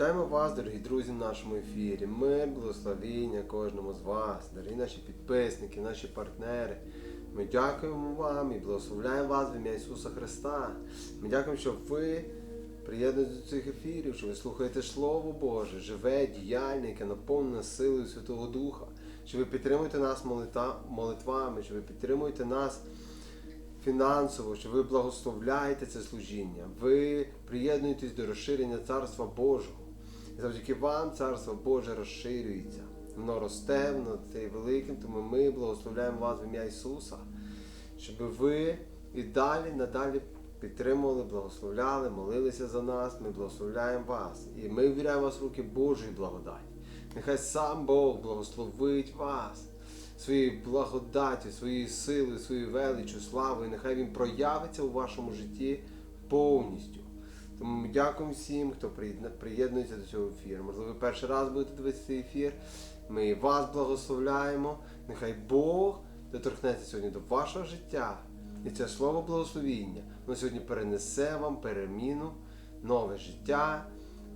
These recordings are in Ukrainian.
Вітаємо вас, дорогі друзі, в нашому ефірі. Мир, благословіння кожному з вас, дорогі наші підписники, наші партнери. Ми дякуємо вам і благословляємо вас в ім'я Ісуса Христа. Ми дякуємо, що ви приєднуєтесь до цих ефірів, що ви слухаєте Слово Боже, живе, діяльне, яке наповнене силою Святого Духа, що ви підтримуєте нас молитвами, що ви підтримуєте нас фінансово, що ви благословляєте це служіння, ви приєднуєтесь до розширення Царства Божого. Завдяки вам Царство Боже розширюється. Воно росте, воно стає великим, тому ми благословляємо вас в ім'я Ісуса, щоб ви і далі, надалі підтримували, благословляли, молилися за нас, ми благословляємо вас. І ми ввіряємо вас в руки Божої благодаті. Нехай сам Бог благословить вас своєю благодаттю, своєю силою, своєю величчю, славою. Нехай він проявиться у вашому житті повністю. Тому дякуємо всім, хто приєднується до цього ефіру. Можливо, ви перший раз будете дивитися цей ефір. Ми вас благословляємо. Нехай Бог доторкнеться сьогодні до вашого життя. І це слово благословіння. Воно сьогодні перенесе вам переміну, нове життя,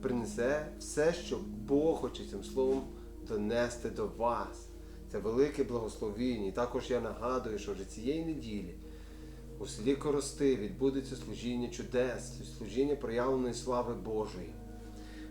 принесе все, що Бог хоче цим словом донести до вас. Це велике благословіння. І також я нагадую, що вже цієї неділі у селі Корости відбудеться служіння чудес, служіння проявленої слави Божої.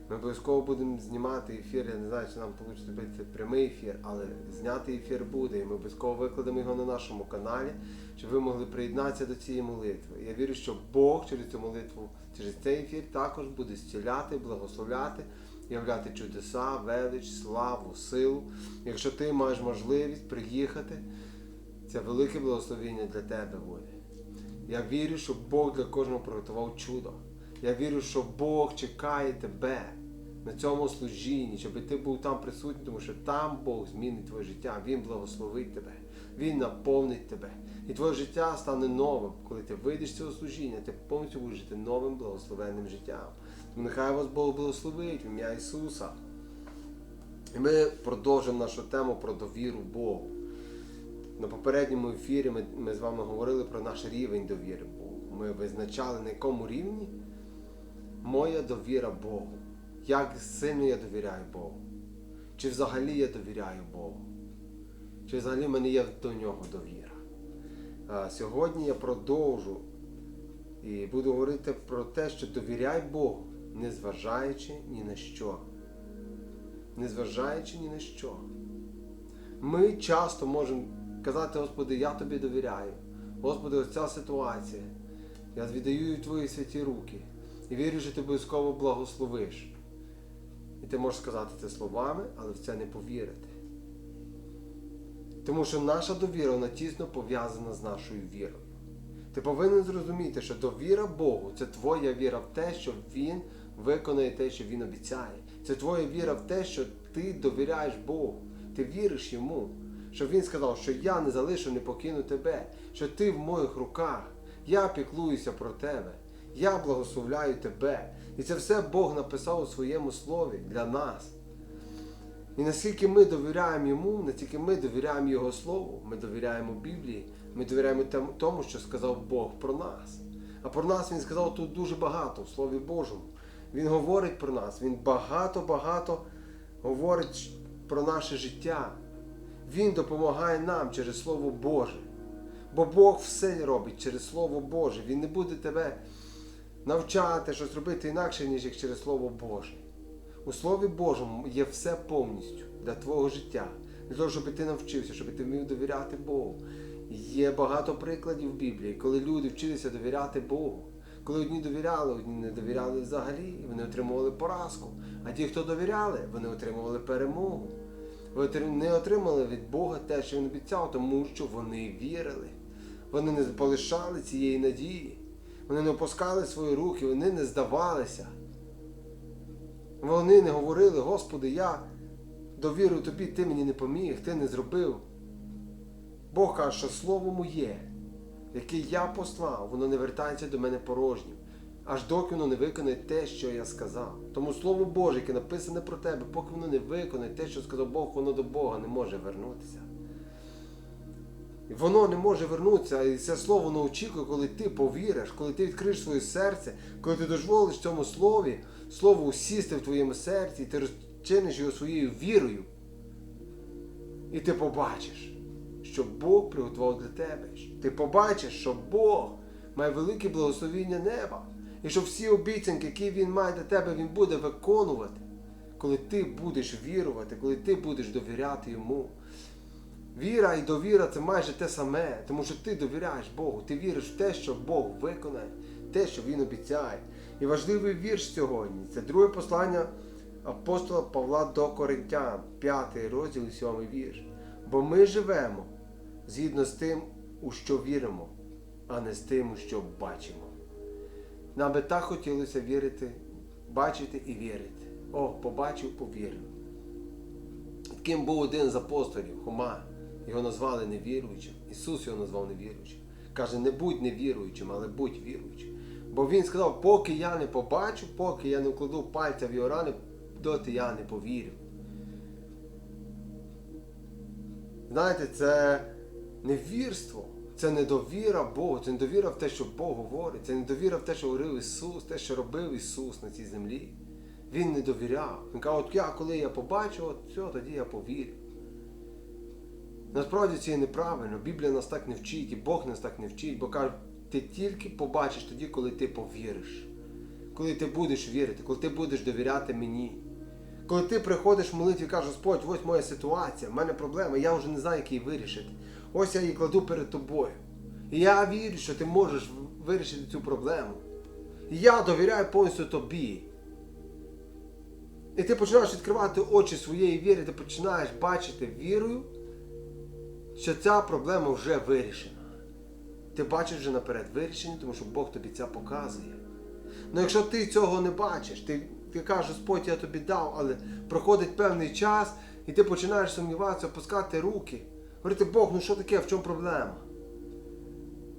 Ми обов'язково будемо знімати ефір. Я не знаю, чи нам вийде зробити прямий ефір, але зняти ефір буде. І ми обов'язково викладемо його на нашому каналі, щоб ви могли приєднатися до цієї молитви. Я вірю, що Бог через цю молитву, через цей ефір також буде зціляти, благословляти, являти чудеса, велич, славу, силу. Якщо ти маєш можливість приїхати, це велике благословення для тебе буде. Я вірю, що Бог для кожного приготував чудо. Я вірю, що Бог чекає тебе на цьому служінні, щоб ти був там присутній, тому що там Бог змінить твоє життя, Він благословить тебе, Він наповнить тебе. І твоє життя стане новим. Коли ти вийдеш з цього служіння, ти повністю будеш жити новим благословенним життям. Тому нехай вас Бог благословить в ім'я Ісуса. І ми продовжимо нашу тему про довіру Богу. На попередньому ефірі ми, ми з вами говорили про наш рівень довіри Богу. Ми визначали, на якому рівні моя довіра Богу. Як сильно я довіряю Богу. Чи взагалі я довіряю Богу? Чи взагалі в мене є до нього довіра? Сьогодні я продовжу і буду говорити про те, що довіряй Богу, не зважаючи ні на що. Не зважаючи ні на що. Ми часто можемо казати, Господи, я тобі довіряю. Господи, ось ця ситуація. Я віддаю твої святі руки. І вірю, що ти обов'язково благословиш. І ти можеш сказати це словами, але в це не повірити. Тому що наша довіра вона тісно пов'язана з нашою вірою. Ти повинен зрозуміти, що довіра Богу це твоя віра в те, що Він виконає те, що Він обіцяє. Це твоя віра в те, що ти довіряєш Богу. Ти віриш йому. Що Він сказав, що я не залишу, не покину тебе, що ти в моїх руках, я піклуюся про тебе, я благословляю тебе. І це все Бог написав у своєму слові для нас. І наскільки ми довіряємо йому, наскільки ми довіряємо Його Слову, ми довіряємо Біблії, ми довіряємо тому, що сказав Бог про нас. А про нас Він сказав тут дуже багато в Слові Божому. Він говорить про нас, Він багато-багато говорить про наше життя. Він допомагає нам через Слово Боже. Бо Бог все робить через Слово Боже. Він не буде тебе навчати щось робити інакше, ніж як через Слово Боже. У Слові Божому є все повністю для твого життя, для того, щоб ти навчився, щоб ти вмів довіряти Богу. Є багато прикладів в Біблії, коли люди вчилися довіряти Богу. Коли одні довіряли, одні не довіряли взагалі, і вони отримували поразку. А ті, хто довіряли, вони отримували перемогу. Ви не отримали від Бога те, що він обіцяв, тому що вони вірили. Вони не полишали цієї надії. Вони не опускали свої руки, вони не здавалися. Вони не говорили, Господи, я довірю тобі, ти мені не поміг, ти не зробив. Бог каже, що слово моє, яке я послав, воно не вертається до мене порожнім, аж доки воно не виконає те, що я сказав. Тому Слово Боже, яке написане про тебе, поки воно не виконає те, що сказав Бог, воно до Бога не може вернутися. Воно не може вернутися. І це слово воно очікує, коли ти повіриш, коли ти відкриєш своє серце, коли ти дозволиш цьому слові, слову усісти в твоєму серці, і ти розчиниш його своєю вірою. І ти побачиш, що Бог приготував для тебе. Ти побачиш, що Бог має велике благословіння неба. І що всі обіцянки, які Він має для тебе, Він буде виконувати, коли ти будеш вірувати, коли ти будеш довіряти йому. Віра і довіра це майже те саме, тому що ти довіряєш Богу, ти віриш в те, що Бог виконає, те, що Він обіцяє. І важливий вірш сьогодні це друге послання апостола Павла до Коринтян, 5 розділ, 7 вірш. Бо ми живемо згідно з тим, у що віримо, а не з тим, у що бачимо. Нам би так хотілося вірити, бачити і вірити. О, побачив, повірив. Таким був один з апостолів, Хома. Його назвали невіруючим. Ісус його назвав невіруючим. Каже, не будь невіруючим, але будь віруючим. Бо він сказав, поки я не побачу, поки я не вкладу пальця в його рани, доти я не повірю. Знаєте, це невірство, це недовіра Богу, це недовіра в те, що Бог говорить, це недовіра в те, що говорив Ісус, те, що робив Ісус на цій землі. Він не довіряв. Він каже, от я, коли я побачу, от тоді я повірю. Насправді це є неправильно. Біблія нас так не вчить, і Бог нас так не вчить, бо каже, ти тільки побачиш тоді, коли ти повіриш. Коли ти будеш вірити, коли ти будеш довіряти мені. Коли ти приходиш в молитві і кажеш, Господь, ось моя ситуація, в мене проблема, я вже не знаю, як її вирішити. Ось я її кладу перед тобою. І я вірю, що ти можеш вирішити цю проблему. І я довіряю повністю тобі. І ти починаєш відкривати очі своєї віри, ти починаєш бачити вірою, що ця проблема вже вирішена. Ти бачиш вже наперед вирішення, тому що Бог тобі це показує. Ну якщо ти цього не бачиш, ти, ти кажеш, Господь, я тобі дав, але проходить певний час, і ти починаєш сумніватися, опускати руки. Говорити, Бог, ну що таке, в чому проблема?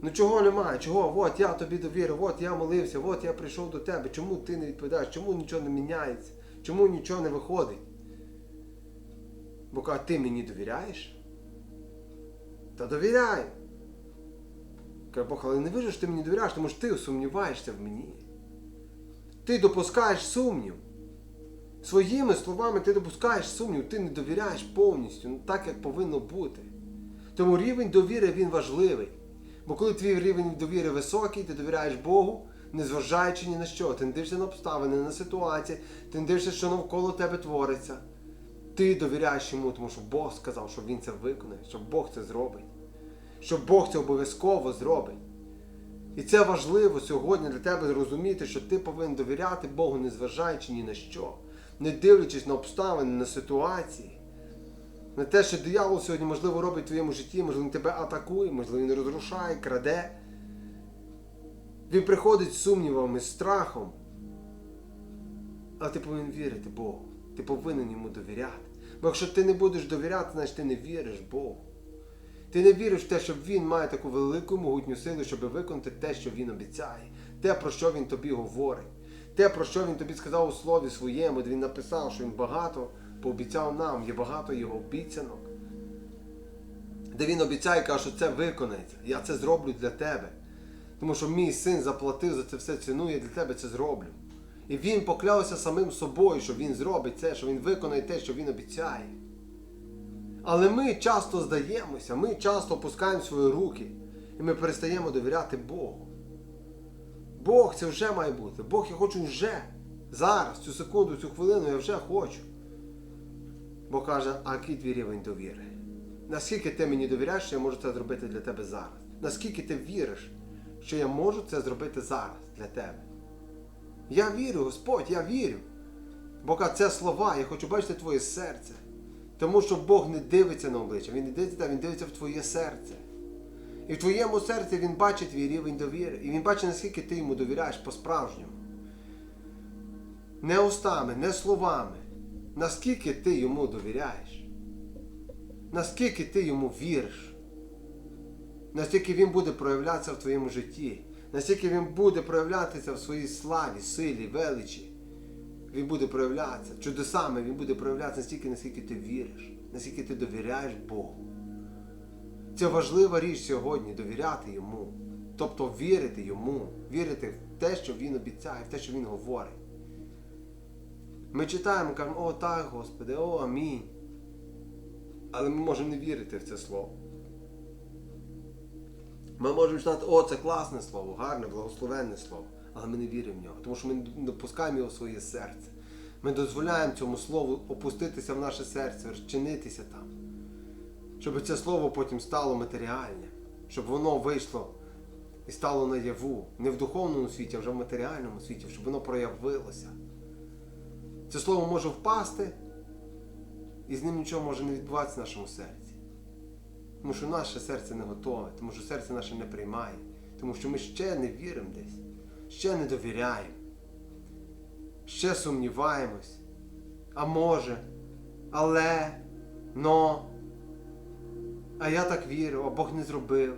Ну чого немає? Чого? От я тобі довірив, от я молився, от я прийшов до тебе. Чому ти не відповідаєш? Чому нічого не міняється? Чому нічого не виходить? Бо каже, ти мені довіряєш? Та довіряю. Каже, Бог, але не вижу, що ти мені довіряєш, тому що ти сумніваєшся в мені. Ти допускаєш сумнів. Своїми словами ти допускаєш сумнів, ти не довіряєш повністю, ну, так як повинно бути. Тому рівень довіри він важливий. Бо коли твій рівень довіри високий, ти довіряєш Богу, незважаючи ні на що. Ти не дивишся на обставини, на ситуації, ти не дивишся, що навколо тебе твориться. Ти довіряєш йому, тому що Бог сказав, що Він це виконає, що Бог це зробить. Що Бог це обов'язково зробить. І це важливо сьогодні для тебе зрозуміти, що ти повинен довіряти Богу, незважаючи ні на що, не дивлячись на обставини, на ситуації. На те, що диявол сьогодні, можливо, робить в твоєму житті, можливо, він тебе атакує, можливо, він розрушає, краде. Він приходить з сумнівами, з страхом. Але ти повинен вірити Богу. Ти повинен йому довіряти. Бо якщо ти не будеш довіряти, значить ти не віриш Богу. Ти не віриш в те, що Він має таку велику могутню силу, щоб виконати те, що Він обіцяє, те, про що Він тобі говорить, те, про що Він тобі сказав у слові своєму, де він написав, що він багато пообіцяв нам, є багато його обіцянок. Де він обіцяє, каже, що це виконається. Я це зроблю для тебе. Тому що мій син заплатив за це все ціну, я для тебе це зроблю. І він поклявся самим собою, що він зробить це, що він виконає те, що він обіцяє. Але ми часто здаємося, ми часто опускаємо свої руки і ми перестаємо довіряти Богу. Бог це вже має бути. Бог я хочу вже. Зараз, цю секунду, цю хвилину я вже хочу. Бог каже, а який твій рівень довіри? Наскільки ти мені довіряєш, що я можу це зробити для тебе зараз? Наскільки ти віриш, що я можу це зробити зараз для тебе? Я вірю, Господь, я вірю. Бо каже, це слова, я хочу бачити твоє серце. Тому що Бог не дивиться на обличчя, Він не дивиться, він дивиться в твоє серце. І в твоєму серці він бачить твій рівень довіри. І він бачить, наскільки ти йому довіряєш по-справжньому. Не устами, не словами. Наскільки ти йому довіряєш. Наскільки ти йому віриш. Настільки він буде проявлятися в твоєму житті. Настільки він буде проявлятися в своїй славі, силі, величі. Він буде проявлятися чудесами, він буде проявлятися настільки, наскільки ти віриш, наскільки ти довіряєш Богу. Це важлива річ сьогодні довіряти йому. Тобто вірити йому, вірити в те, що він обіцяє, в те, що він говорить. Ми читаємо, кажемо, о так, Господи, о, амінь. Але ми можемо не вірити в це слово. Ми можемо читати, о, це класне слово, гарне, благословенне слово, але ми не віримо в нього, тому що ми не допускаємо його в своє серце. Ми дозволяємо цьому слову опуститися в наше серце, розчинитися там. Щоб це слово потім стало матеріальне, щоб воно вийшло і стало наяву. Не в духовному світі, а вже в матеріальному світі, щоб воно проявилося. Це слово може впасти, і з ним нічого може не відбуватися в нашому серці. Тому що наше серце не готове, тому що серце наше не приймає, тому що ми ще не віримо десь, ще не довіряємо, ще сумніваємось. А може, але, но, а я так вірю, а Бог не зробив.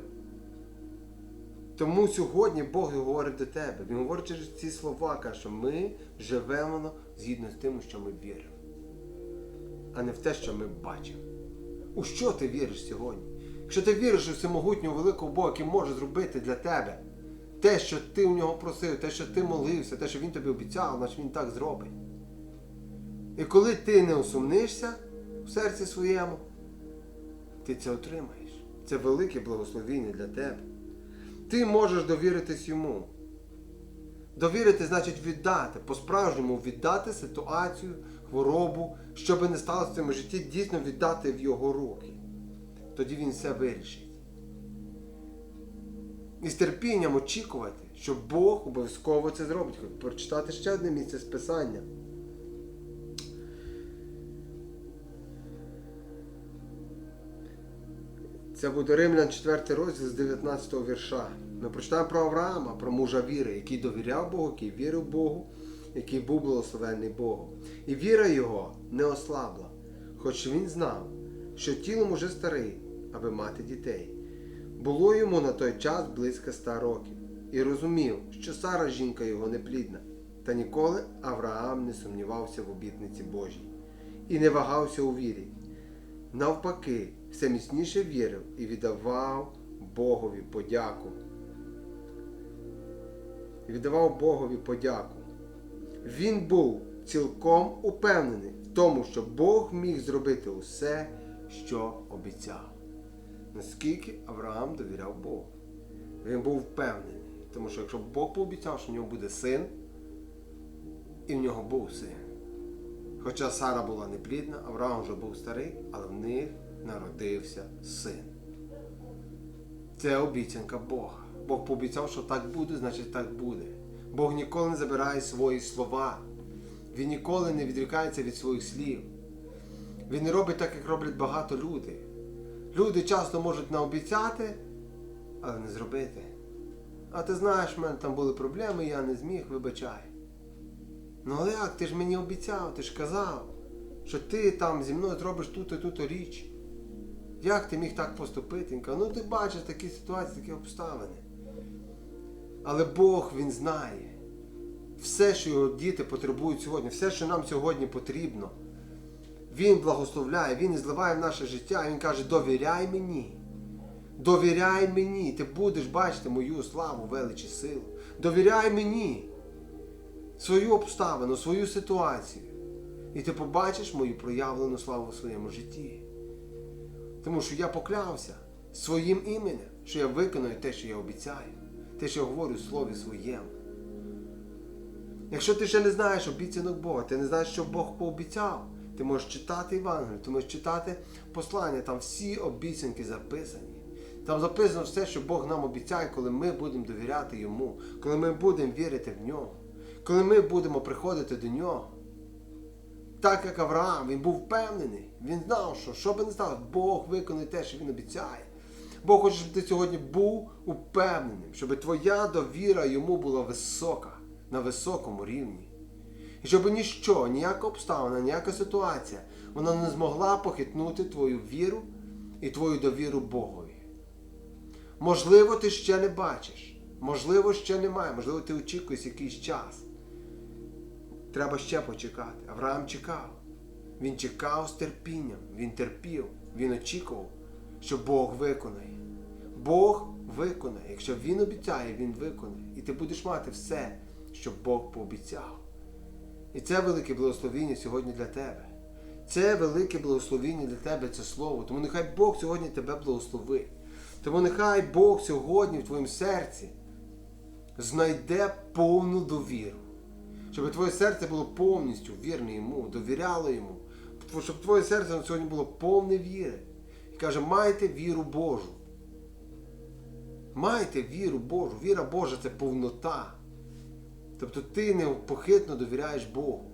Тому сьогодні Бог говорить до тебе. Він говорить через ці слова, каже, що ми живемо згідно з тим, у що ми віримо, а не в те, що ми бачимо. У що ти віриш сьогодні? Якщо ти віриш у всемогутнього великого Бога, який може зробити для тебе те, що ти у нього просив, те, що ти молився, те, що він тобі обіцяв, значить він так зробить. І коли ти не усумнишся в серці своєму, ти це отримаєш. Це велике благословіння для тебе. Ти можеш довіритись йому. Довірити значить віддати, по-справжньому віддати ситуацію, хворобу, що би не сталося в цьому житті, дійсно віддати в його руки. Тоді він все вирішить. І з терпінням очікувати, що Бог обов'язково це зробить. Хочу прочитати ще одне місце з Писання. Це буде Римлян 4 розділ з 19 вірша. Ми прочитаємо про Авраама, про мужа віри, який довіряв Богу, який вірив Богу, який був благословенний Богом. І віра його не ослабла, хоч він знав, що тілом уже старий, аби мати дітей. Було йому на той час близько ста років, і розумів, що Сара жінка його неплідна. Та ніколи Авраам не сумнівався в обітниці Божій і не вагався у вірі. Навпаки, все міцніше вірив і віддавав Богові подяку. І віддавав Богові подяку. Він був цілком упевнений в тому, що Бог міг зробити усе, що обіцяв. Наскільки Авраам довіряв Богу. Він був впевнений, тому що якщо Бог пообіцяв, що в нього буде син, і в нього був син. Хоча Сара була неплідна, Авраам вже був старий, але в них народився син. Це обіцянка Бога. Бог пообіцяв, що так буде, значить так буде. Бог ніколи не забирає свої слова. Він ніколи не відрікається від своїх слів. Він не робить так, як роблять багато людей. Люди часто можуть наобіцяти, але не зробити. А ти знаєш, в мене там були проблеми, я не зміг, вибачай. Ну але як? Ти ж мені обіцяв, ти ж казав, що ти там зі мною зробиш ту і ту річ. Як ти міг так поступити? Він каже, ну ти бачиш такі ситуації, такі обставини. Але Бог Він знає все, що його діти потребують сьогодні, все, що нам сьогодні потрібно. Він благословляє, Він зливає в наше життя, Він каже, довіряй мені. Довіряй мені, ти будеш бачити мою славу, величі силу. Довіряй мені свою обставину, свою ситуацію. І ти побачиш мою проявлену славу в своєму житті. Тому що я поклявся своїм іменем, що я виконую те, що я обіцяю, те, що я говорю в слові своєму. Якщо ти ще не знаєш обіцянок Бога, ти не знаєш, що Бог пообіцяв, ти можеш читати Євангелію, ти можеш читати послання, там всі обіцянки записані. Там записано все, що Бог нам обіцяє, коли ми будемо довіряти Йому, коли ми будемо вірити в нього, коли ми будемо приходити до нього. Так як Авраам, він був впевнений, він знав, що що би не сталося, Бог виконує те, що він обіцяє. Бог хоче, щоб ти сьогодні був упевненим, щоб твоя довіра йому була висока, на високому рівні. І щоб ніщо, ніяка обставина, ніяка ситуація, вона не змогла похитнути твою віру і твою довіру Богові. Можливо, ти ще не бачиш, можливо, ще немає, можливо, ти очікуєш якийсь час. Треба ще почекати. Авраам чекав. Він чекав з терпінням, він терпів, він очікував, що Бог виконає. Бог виконає. Якщо Він обіцяє, Він виконає. І ти будеш мати все, що Бог пообіцяв. І це велике благословіння сьогодні для тебе. Це велике благословіння для тебе, це слово. Тому нехай Бог сьогодні тебе благословить. Тому нехай Бог сьогодні в твоєму серці знайде повну довіру. Щоб твоє серце було повністю вірне йому, довіряло йому. Щоб твоє серце на сьогодні було повне віри. І каже, майте віру Божу. Майте віру Божу. Віра Божа це повнота. Тобто ти непохитно довіряєш Богу.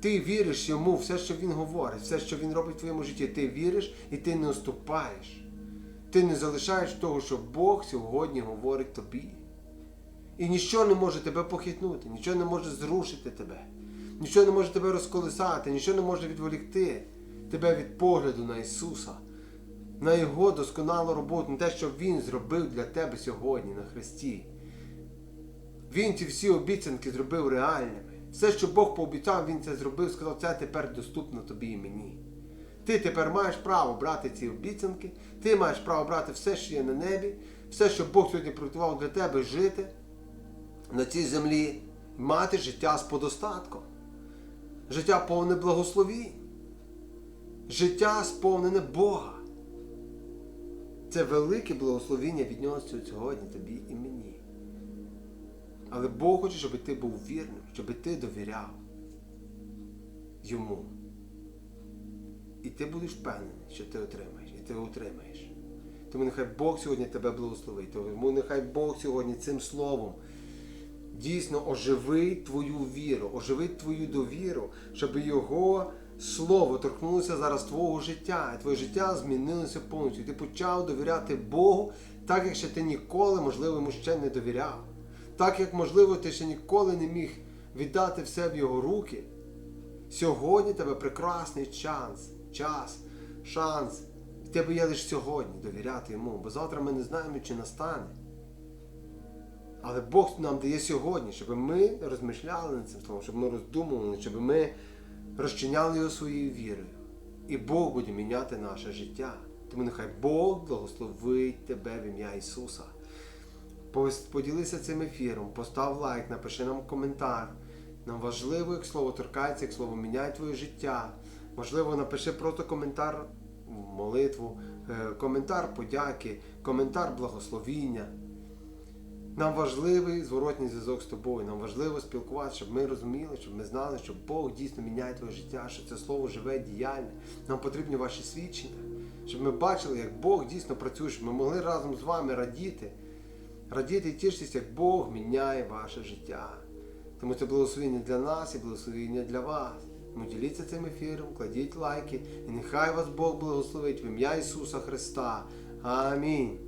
Ти віриш йому, все, що він говорить, все, що він робить в твоєму житті, ти віриш і ти не уступаєш. Ти не залишаєш того, що Бог сьогодні говорить тобі. І нічого не може тебе похитнути, нічого не може зрушити тебе, нічого не може тебе розколисати, нічого не може відволікти тебе від погляду на Ісуса, на Його досконалу роботу, на те, що Він зробив для тебе сьогодні на Христі. Він ці всі обіцянки зробив реальними. Все, що Бог пообіцяв, Він це зробив, сказав, це тепер доступно тобі і мені. Ти тепер маєш право брати ці обіцянки, ти маєш право брати все, що є на небі, все, що Бог сьогодні приготував для тебе жити на цій землі, мати життя з подостатком, життя повне благословінь, життя сповнене Бога. Це велике благословіння від нього сьогодні тобі і мені. Але Бог хоче, щоб ти був вірним, щоб ти довіряв йому. І ти будеш впевнений, що ти отримаєш, і ти отримаєш. Тому нехай Бог сьогодні тебе благословить. Тому нехай Бог сьогодні цим словом дійсно оживить твою віру, оживить твою довіру, щоб його слово торкнулося зараз твого життя, і твоє життя змінилося повністю. Ти почав довіряти Богу, так як ще ти ніколи, можливо, йому ще не довіряв. Так як, можливо, ти ще ніколи не міг віддати все в його руки. Сьогодні тебе прекрасний шанс, час, шанс. Тебе є лише сьогодні довіряти йому, бо завтра ми не знаємо, чи настане. Але Бог нам дає сьогодні, щоб ми розмишляли над цим словом, щоб ми роздумували, щоб ми розчиняли його своєю вірою. І Бог буде міняти наше життя. Тому нехай Бог благословить тебе в ім'я Ісуса. Поділися цим ефіром, постав лайк, напиши нам коментар. Нам важливо, як слово торкається, як слово міняє твоє життя. Можливо, напиши просто коментар, молитву, е, коментар подяки, коментар благословіння. Нам важливий зворотній зв'язок з тобою. Нам важливо спілкуватися, щоб ми розуміли, щоб ми знали, що Бог дійсно міняє твоє життя, що це слово живе, діяльне. Нам потрібні ваші свідчення, щоб ми бачили, як Бог дійсно працює, щоб ми могли разом з вами радіти, радіти і тішитися, як Бог міняє ваше життя. Тому це благословення для нас і благословення для вас. Тому діліться цим ефіром, кладіть лайки, і нехай вас Бог благословить в ім'я Ісуса Христа. Амінь.